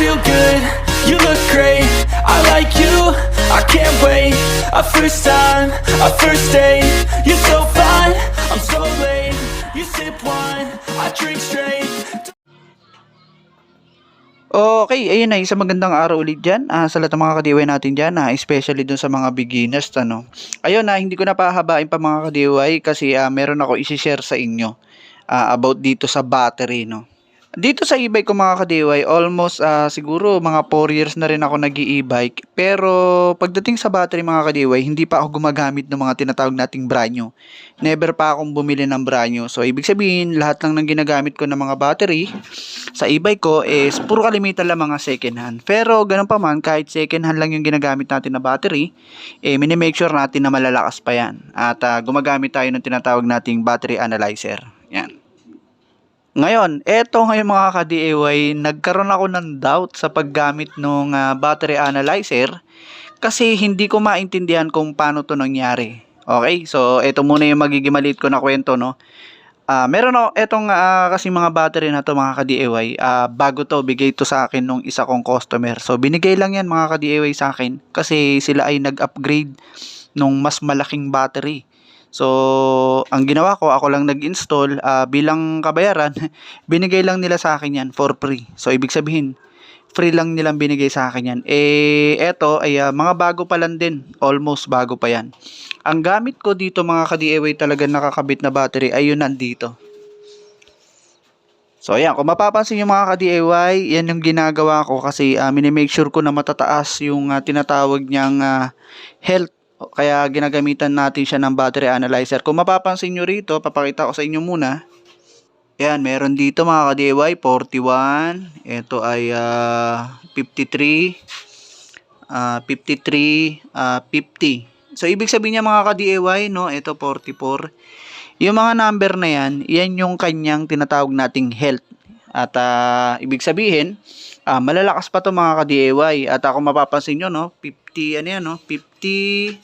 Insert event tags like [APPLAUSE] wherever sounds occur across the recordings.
feel good, you look great I like you, I can't wait A first time, a first date You're so fine, I'm so late You sip wine, I drink straight Okay, ayun na, isang magandang araw ulit dyan ah, sa lahat ng mga kadiway natin dyan, ah, especially dun sa mga beginners. Ano. Ayun na, hindi ko na pahabain pa mga kadiway kasi ah, meron ako isi-share sa inyo ah, about dito sa battery. No. Dito sa e-bike ko mga kadiway, almost ah, siguro mga 4 years na rin ako nag e-bike. Pero pagdating sa battery mga kadiway, hindi pa ako gumagamit ng mga tinatawag nating brand new. Never pa akong bumili ng brand new. So ibig sabihin, lahat lang ng ginagamit ko ng mga battery sa e-bike ko is puro kalimitan lang mga second hand. Pero ganun pa man, kahit second hand lang yung ginagamit natin na battery, eh minimake sure natin na malalakas pa yan. At ah, gumagamit tayo ng tinatawag nating battery analyzer. Ngayon, eto ngayon mga ka-DIY, nagkaroon ako ng doubt sa paggamit ng battery analyzer kasi hindi ko maintindihan kung paano to nangyari. Okay, so eto muna yung magiging maliit ko na kwento, no? Ah, meron ako etong ah, kasi mga battery na to mga ka-DIY, ah, bago to bigay to sa akin nung isa kong customer. So binigay lang yan mga ka-DIY sa akin kasi sila ay nag-upgrade nung mas malaking battery. So, ang ginawa ko, ako lang nag-install ah, bilang kabayaran, [LAUGHS] binigay lang nila sa akin yan for free. So, ibig sabihin, free lang nilang binigay sa akin yan. Eh, eto ay ah, mga bago pa lang din. Almost bago pa yan. Ang gamit ko dito mga ka-DIY talaga nakakabit na battery ay yun nandito. So ayan, kung mapapansin yung mga ka-DIY, yan yung ginagawa ko kasi uh, minimake sure ko na matataas yung ah, tinatawag niyang ah, health. Kaya ginagamitan natin siya ng battery analyzer. Kung mapapansin nyo rito, papakita ko sa inyo muna. Ayan, meron dito mga ka-DIY, 41. Ito ay ah, 53. ah, 53, ah, 50. So, ibig sabihin niya mga ka-DIY, no? Ito 44. Yung mga number na yan, yan yung kanyang tinatawag nating health. At ah, ibig sabihin, ah, malalakas pa to mga ka-DIY. At ako mapapansin nyo, no? 50, ano yan, no? 50,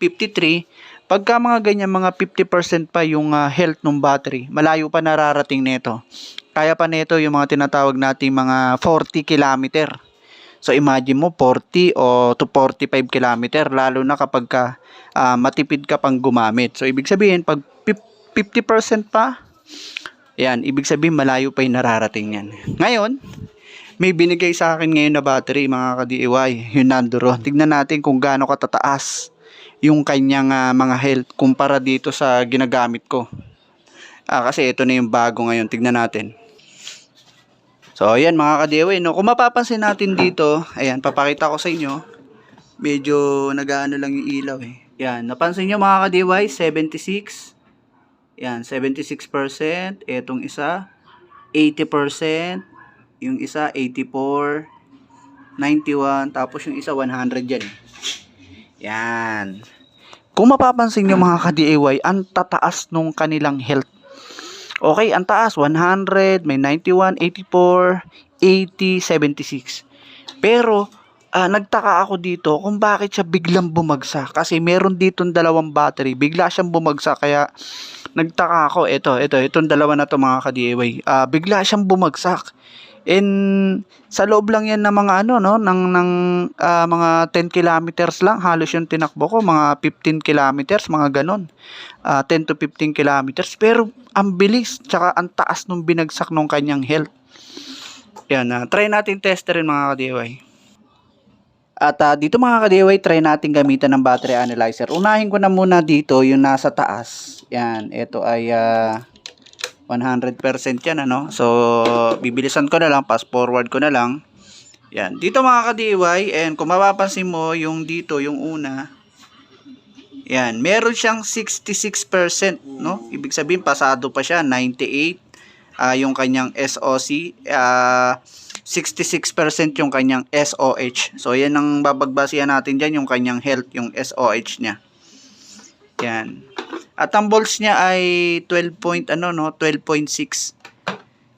53. Pagka mga ganyan, mga 50% pa yung ah, health ng battery, malayo pa nararating nito. Kaya pa nito yung mga tinatawag nating mga 40 kilometer. So imagine mo 40 o to 45 kilometer lalo na kapag ka ah, matipid ka pang gumamit. So ibig sabihin pag pip- 50% pa yan, ibig sabihin malayo pa yung nararating yan. Ngayon, may binigay sa akin ngayon na battery mga ka-DIY, yung Nanduro. Tignan natin kung gaano katataas yung kanyang ah, mga health kumpara dito sa ginagamit ko. Ah, kasi ito na yung bago ngayon. Tignan natin. So, ayan mga ka-DIY. No? Kung mapapansin natin dito, ayan, papakita ko sa inyo. Medyo nagaano lang yung ilaw eh. Yan, napansin nyo mga ka-DIY, 76. Yan, 76%. Etong isa, 80%. Yung isa, 84. 91. Tapos yung isa, 100 yan. Yan. Kung mapapansin nyo mga ka-DIY, ang tataas nung kanilang health. Okay, ang taas, 100, may 91, 84, 80, 76. Pero, ah, nagtaka ako dito kung bakit siya biglang bumagsak. Kasi meron ditong dalawang battery, bigla siyang bumagsak. Kaya, nagtaka ako, ito, ito, itong dalawa na to mga ka-DIY. Ah, bigla siyang bumagsak. And sa loob lang yan ng mga ano no ng ng ah, mga 10 kilometers lang halos yung tinakbo ko mga 15 kilometers mga ganon. Ah, 10 to 15 kilometers pero ang bilis tsaka ang taas nung binagsak nung kanyang health. Yan, ah, try natin testerin mga ka-DIY. At ah, dito mga ka-DIY, try natin gamitan ng battery analyzer. Unahin ko na muna dito yung nasa taas. Yan, ito ay ah, 100% yan ano. So, bibilisan ko na lang, fast forward ko na lang. Yan. Dito mga ka-DIY, and kung mapapansin mo, yung dito, yung una, yan, meron siyang 66%, no? Ibig sabihin, pasado pa siya, 98, ah yung kanyang SOC, ah 66% yung kanyang SOH. So, yan ang babagbasihan natin dyan, yung kanyang health, yung SOH niya. Yan. At ang volts niya ay 12 point ano no, 12.6.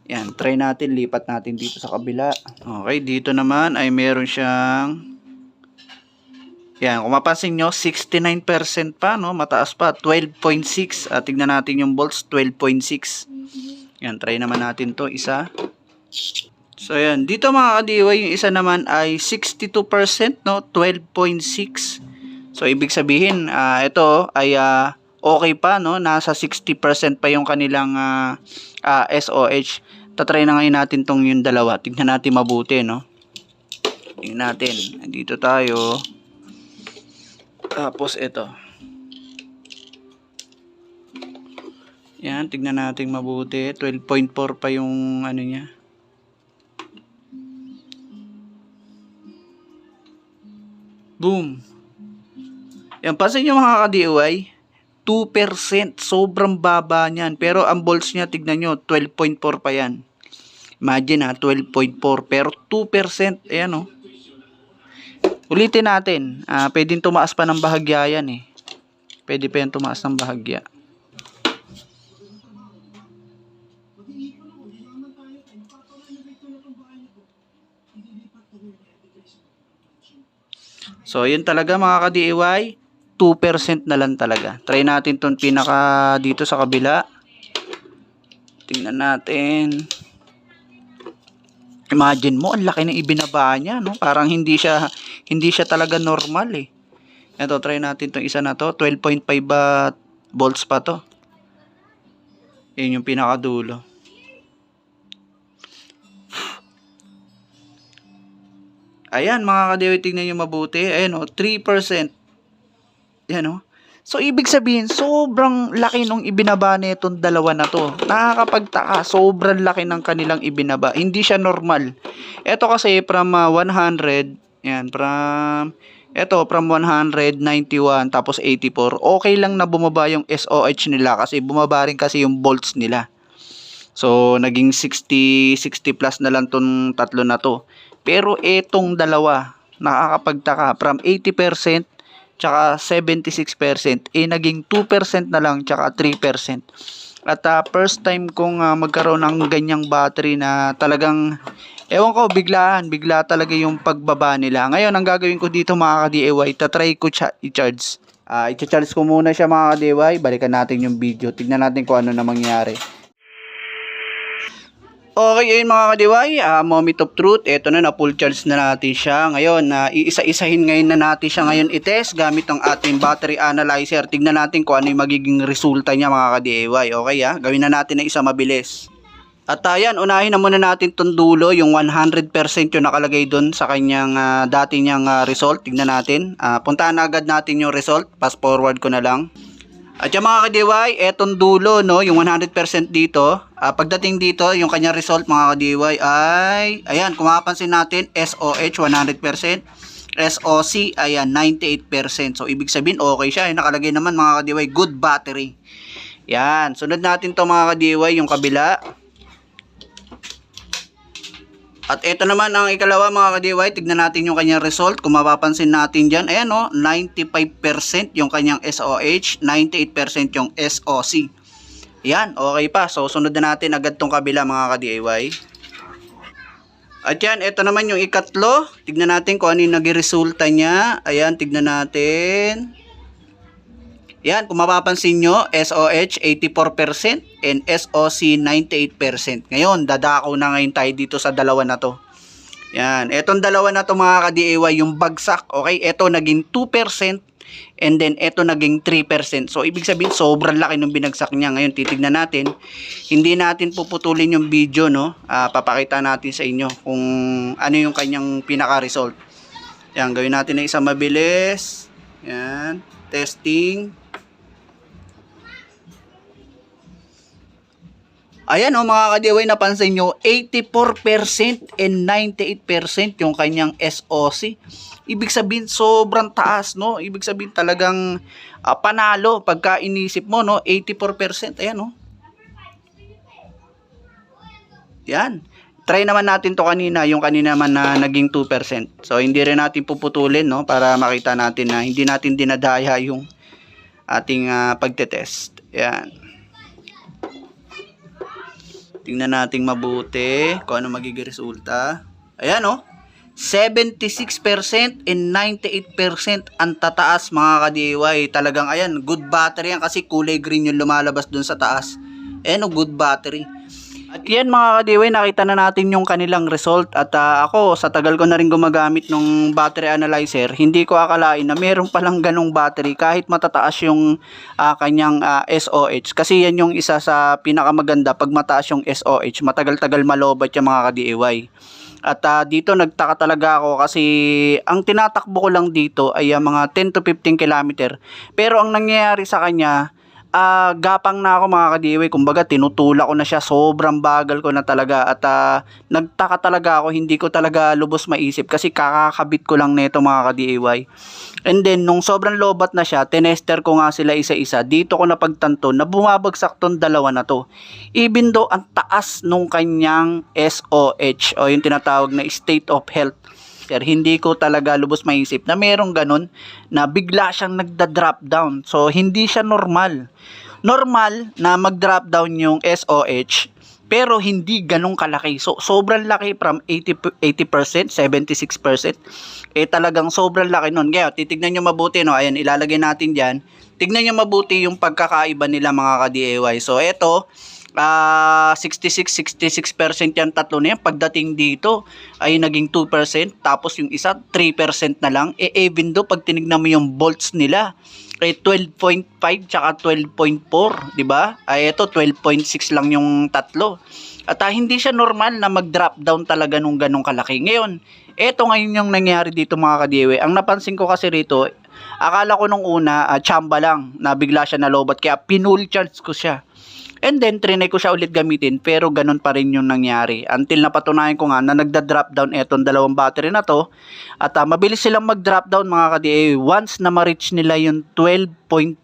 Yan, try natin lipat natin dito sa kabila. Okay, dito naman ay meron siyang Yan, kung mapansin nyo, 69% pa, no? Mataas pa, 12.6. At tignan natin yung volts, 12.6. Yan, try naman natin to isa. So ayan, dito mga kadiwa, yung isa naman ay 62%, no? 12.6. So ibig sabihin, ah, ito ay ah, okay pa, no? Nasa 60% pa yung kanilang ah, ah, SOH. Tatry na ngayon natin tong yung dalawa. Tignan natin mabuti, no? Tingnan natin. Dito tayo. Tapos ito. Yan, tignan natin mabuti. 12.4 pa yung ano niya. Boom. Yan, pansin nyo mga ka-DIY, 2%. Sobrang baba niyan. Pero ang volts niya, tignan nyo, 12.4 pa yan. Imagine ha, 12.4. Pero 2%, ayan o. Ulitin natin. Ah, pwedeng tumaas pa ng bahagya yan eh. Pwede pa yan tumaas ng bahagya. So, yun talaga mga ka-DIY. 2% na lang talaga. Try natin ton pinaka dito sa kabila. Tingnan natin. Imagine mo, ang laki ng ibinaba niya, no? Parang hindi siya hindi siya talaga normal eh. Ito, try natin tong isa na to. 12.5 ba volts pa to. Yun yung pinakadulo. Ayan, mga kadewi, tingnan nyo mabuti. Ayan o, 3%. Ayan o. So, ibig sabihin, sobrang laki nung ibinaba nitong dalawa na to. Nakakapagtaka, sobrang laki ng kanilang ibinaba. Hindi siya normal. Ito kasi from ah, 100, yan, from, ito from 191 tapos 84. Okay lang na bumaba yung SOH nila kasi bumaba rin kasi yung volts nila. So, naging 60, 60 plus na lang tong tatlo na to. Pero etong dalawa, nakakapagtaka, from 80% tsaka 76%, eh naging 2% na lang tsaka 3%. At ah, first time kong ah, magkaroon ng ganyang battery na talagang, ewan ko, biglaan, bigla talaga yung pagbaba nila. Ngayon, ang gagawin ko dito mga ka-DIY, tatry ko siya i-charge. Ah, i-charge ko muna siya mga ka-DIY, balikan natin yung video, tignan natin kung ano na mangyari. Okay, ayun mga kadiway, uh, moment of truth, eto na, na full charge na natin siya. Ngayon, na iisa-isahin ngayon na natin siya ngayon itest gamit ang ating battery analyzer. Tignan natin kung ano yung magiging resulta niya mga ka-DIY. Okay ah, gawin na natin na isa mabilis. At ayan, unahin na muna natin tong dulo, yung 100% yung nakalagay doon sa kanyang ah, dati niyang ah, result. Tignan natin. Ah, puntahan na agad natin yung result. Fast forward ko na lang. At yung mga ka-DIY, etong dulo, no, yung 100% dito, ah, pagdating dito, yung kanyang result mga ka-DIY ay, ayan, kung mapapansin natin, SOH 100%, SOC, ayan, 98%. So, ibig sabihin, okay siya. Yung nakalagay naman mga ka-DIY, good battery. Yan, sunod natin to mga ka-DIY, yung kabila. At ito naman ang ikalawa mga ka-DIY, tignan natin yung kanyang result. Kung mapapansin natin dyan, ayan o, 95% yung kanyang SOH, 98% yung SOC. Yan, okay pa. So, sunod na natin agad tong kabila mga ka-DIY. At yan, ito naman yung ikatlo. Tignan natin kung ano yung naging resulta niya. Ayan, tignan natin. Yan, kung mapapansin nyo, SOH 84% and SOC 98%. Ngayon, dadako na ngayon tayo dito sa dalawa na to. Yan, etong dalawa na to mga ka-DIY, yung bagsak, okay, eto naging 2% and then eto naging 3%. So, ibig sabihin, sobrang laki ng binagsak niya. Ngayon, titignan natin. Hindi natin puputulin yung video, no? Ah, papakita natin sa inyo kung ano yung kanyang pinaka-result. Yan, gawin natin na isang mabilis. Yan, testing. Ayan o mga kadiway, napansin nyo, 84% and 98% yung kanyang SOC. Ibig sabihin, sobrang taas, no? Ibig sabihin talagang ah, panalo pagka inisip mo, no? 84%, ayan o. Yan. Try naman natin to kanina, yung kanina naman na naging 2%. So, hindi rin natin puputulin, no? Para makita natin na hindi natin dinadaya yung ating ah, pagtetest. Yan. Tingnan nating mabuti kung ano magiging resulta. Ayan oh. 76% and 98% ang tataas mga ka-DIY. Talagang ayan, good battery yan kasi kulay green yung lumalabas dun sa taas. Ayan oh, good battery. At yan mga kadiway, nakita na natin yung kanilang result at ah, ako sa tagal ko na rin gumagamit ng battery analyzer, hindi ko akalain na meron palang ganong battery kahit matataas yung ah, kanyang ah, SOH. Kasi yan yung isa sa pinakamaganda pag mataas yung SOH, matagal-tagal malobat yung mga ka-DIY. At ah, dito nagtaka talaga ako kasi ang tinatakbo ko lang dito ay ah, mga 10 to 15 kilometer. Pero ang nangyayari sa kanya, ah gapang na ako mga kadiway. Kumbaga tinutula ko na siya. Sobrang bagal ko na talaga. At ah, nagtaka talaga ako. Hindi ko talaga lubos maisip. Kasi kakakabit ko lang nito mga kadiway. And then, nung sobrang lobat na siya, tinester ko nga sila isa-isa. Dito ko napagtanto na bumabagsak tong dalawa na to. Even though ang taas nung kanyang SOH o yung tinatawag na state of health Sir, hindi ko talaga lubos maisip na merong ganun na bigla siyang nagda-drop down. So, hindi siya normal. Normal na mag-drop down yung SOH, pero hindi ganun kalaki. So, sobrang laki from 80, 80%, 76%. Eh, talagang sobrang laki nun. Kaya, titignan nyo mabuti, no? Ayan, ilalagay natin dyan. Tignan nyo mabuti yung pagkakaiba nila mga ka-DIY. So, eto, ah 66 66% yan tatlo na yan. Pagdating dito ay naging 2% tapos yung isa 3% na lang. E even do pag tinignan mo yung volts nila ay 12.5 tsaka 12.4 di ba? Ay ito 12.6 lang yung tatlo. At ah, hindi siya normal na mag-drop down talaga nung ganong kalaki. Ngayon eto ngayon yung nangyari dito mga kadiwe ang napansin ko kasi rito akala ko nung una ah, chamba lang. Na bigla siya nalobat kaya pinul charge ko siya And then, trinay ko siya ulit gamitin, pero ganun pa rin yung nangyari. Until napatunayan ko nga na nagda-drop down etong dalawang battery na to. At ah, mabilis silang mag-drop down mga ka-DA once na ma-reach nila yung 12.5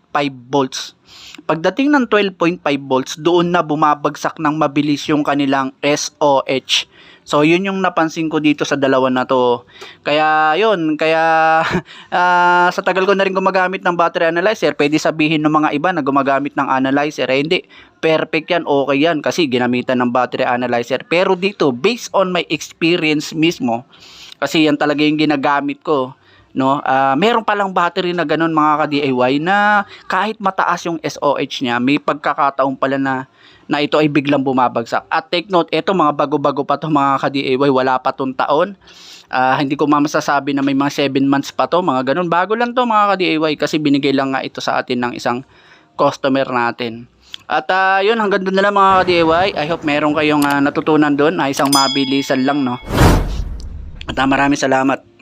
volts. Pagdating ng 12.5 volts, doon na bumabagsak ng mabilis yung kanilang SOH. So, yun yung napansin ko dito sa dalawa na to. Kaya, yun. Kaya, [LAUGHS] ah, sa tagal ko na rin gumagamit ng battery analyzer, pwede sabihin ng mga iba na gumagamit ng analyzer. Eh, hindi. Perfect yan. Okay yan. Kasi ginamitan ng battery analyzer. Pero dito, based on my experience mismo, kasi yan talaga yung ginagamit ko no? Ah, meron palang battery na ganun mga ka-DIY na kahit mataas yung SOH niya may pagkakataon pala na na ito ay biglang bumabagsak. At take note ito mga bago-bago pa to mga ka-DIY wala pa tong taon. Ah, hindi ko mamasasabi na may mga 7 months pa to mga ganun. Bago lang to mga ka-DIY kasi binigay lang nga ito sa atin ng isang customer natin. At ah, yun hanggang doon na lang mga ka-DIY I hope meron kayong ah, natutunan doon na isang mabilisan lang no? At ah, maraming salamat